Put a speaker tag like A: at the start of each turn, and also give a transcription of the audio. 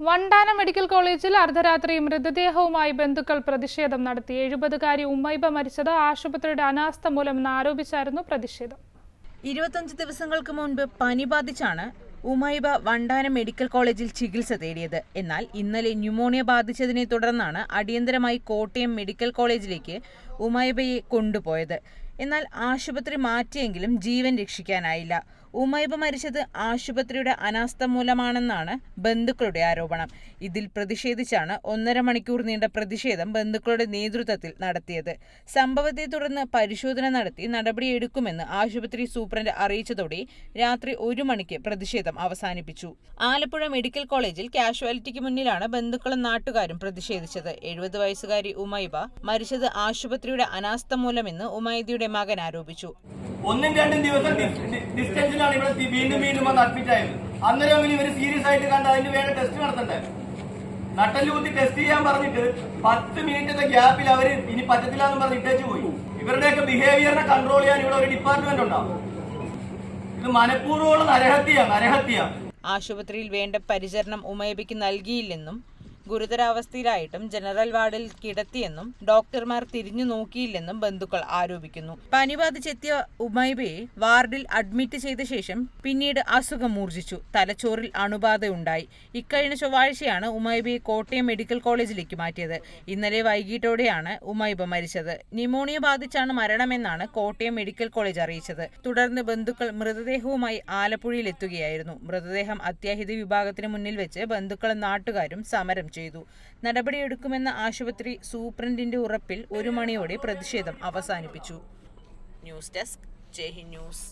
A: വണ്ടാന medical കോളേജിൽ അർദ്ധരാത്രി മൃതദേഹവുമായി ബന്ധുക്കൾ പ്രതിഷേധം നടത്തി. എഴുപതുകാരി ഉമ്മൈബ മരിച്ചത് ആശുപത്രിയുടെ അനാസ്ഥ മൂലമെന്ന് ആരോപിച്ചായിരുന്നു പ്രതിഷേധം.
B: ഇരുപത്തഞ്ച് ദിവസങ്ങൾക്ക് മുൻപ് പനി ബാധിച്ചാണ് ഉമൈബ വണ്ടാന മെഡിക്കൽ കോളേജിൽ ചികിത്സ തേടിയത്. എന്നാൽ ഇന്നലെ ന്യൂമോണിയ ബാധിച്ചതിനെ തുടർന്നാണ് അടിയന്തരമായി കോട്ടയം മെഡിക്കൽ കോളേജിലേക്ക് ഉമൈബയെ കൊണ്ടുപോയത്. എന്നാൽ ആശുപത്രി മാറ്റിയെങ്കിലും ജീവൻ രക്ഷിക്കാനായില്ല. ഉമൈബ് മരിച്ചത് ആശുപത്രിയുടെ അനാസ്ഥ മൂലമാണെന്നാണ് ബന്ധുക്കളുടെ ആരോപണം. ഇതിൽ പ്രതിഷേധിച്ചാണ് ഒന്നര മണിക്കൂർ നീണ്ട പ്രതിഷേധം ബന്ധുക്കളുടെ നേതൃത്വത്തിൽ നടത്തിയത്. സംഭവത്തെ തുടർന്ന് പരിശോധന നടത്തി നടപടിയെടുക്കുമെന്ന് ആശുപത്രി സൂപ്രണ്ട് അറിയിച്ചതോടെ രാത്രി ഒരു മണിക്ക് പ്രതിഷേധം അവസാനിപ്പിച്ചു. ആലപ്പുഴ മെഡിക്കൽ കോളേജിൽ കാഷ്വാലിറ്റിക്ക് മുന്നിലാണ് ബന്ധുക്കളും നാട്ടുകാരും പ്രതിഷേധിച്ചത്. എഴുപത് വയസ്സുകാരി ഉമൈബ മരിച്ചത് ആശുപത്രിയുടെ അനാസ്ഥ മൂലമെന്ന് ഉമൈദിയുടെ മകൻ ആരോപിച്ചു.
C: ഒന്നും രണ്ടും ദിവസം ഡിസ്റ്റൻസിലാണ് ഇവിടെ വീണ്ടും വീണ്ടും വന്ന് അഡ്മിറ്റ് ആയത്. അന്നേരം ഇവർ സീരിയസ് ആയിട്ട് കണ്ട് അതിന് വേണ്ട ടെസ്റ്റ് നടത്തണ്ടേ? നട്ടൽ കുത്തി ടെസ്റ്റ് ചെയ്യാൻ പറഞ്ഞിട്ട് പത്ത് മിനിറ്റത്തെ ഗ്യാപ്പിൽ അവർ ഇനി പറ്റത്തില്ല എന്ന് പറഞ്ഞ് ഇട്ടേച്ചു പോയി. ഇവരുടെയൊക്കെ ബിഹേവിയറിനെ കൺട്രോൾ ചെയ്യാൻ ഇവിടെ ഒരു ഡിപ്പാർട്ട്മെന്റ് ഉണ്ടാവും. ഇത് മനഃപൂർവമുള്ള നരഹത്യയാണ് നരഹത്യ
B: ആശുപത്രിയിൽ വേണ്ട പരിചരണം ഉമയബിക്ക് നൽകിയില്ലെന്നും ഗുരുതരാവസ്ഥയിലായിട്ടും ജനറൽ വാർഡിൽ കിടത്തിയെന്നും ഡോക്ടർമാർ തിരിഞ്ഞു നോക്കിയില്ലെന്നും ബന്ധുക്കൾ ആരോപിക്കുന്നു. പനി ബാധിച്ചെത്തിയ ഉമൈബയെ വാർഡിൽ അഡ്മിറ്റ് ചെയ്ത ശേഷം പിന്നീട് അസുഖം മൂർജിച്ചു തലച്ചോറിൽ അണുബാധയുണ്ടായി. ഇക്കഴിഞ്ഞ ചൊവ്വാഴ്ചയാണ് ഉമൈബയെ കോട്ടയം മെഡിക്കൽ കോളേജിലേക്ക് മാറ്റിയത്. ഇന്നലെ വൈകിട്ടോടെയാണ് ഉമൈബ മരിച്ചത്. ന്യൂമോണിയ ബാധിച്ചാണ് മരണമെന്നാണ് കോട്ടയം മെഡിക്കൽ കോളേജ് അറിയിച്ചത്. തുടർന്ന് ബന്ധുക്കൾ മൃതദേഹവുമായി ആലപ്പുഴയിൽ എത്തുകയായിരുന്നു. മൃതദേഹം അത്യാഹിത വിഭാഗത്തിന് മുന്നിൽ വെച്ച് ബന്ധുക്കളും നാട്ടുകാരും സമരം ചെയ്തു. നടപടിയെടുക്കുമെന്ന ആശുപത്രി സൂപ്രണ്ടിന്റെ ഉറപ്പിൽ ഒരു മണിയോടെ പ്രതിഷേധം അവസാനിപ്പിച്ചു. News desk Jaihind news.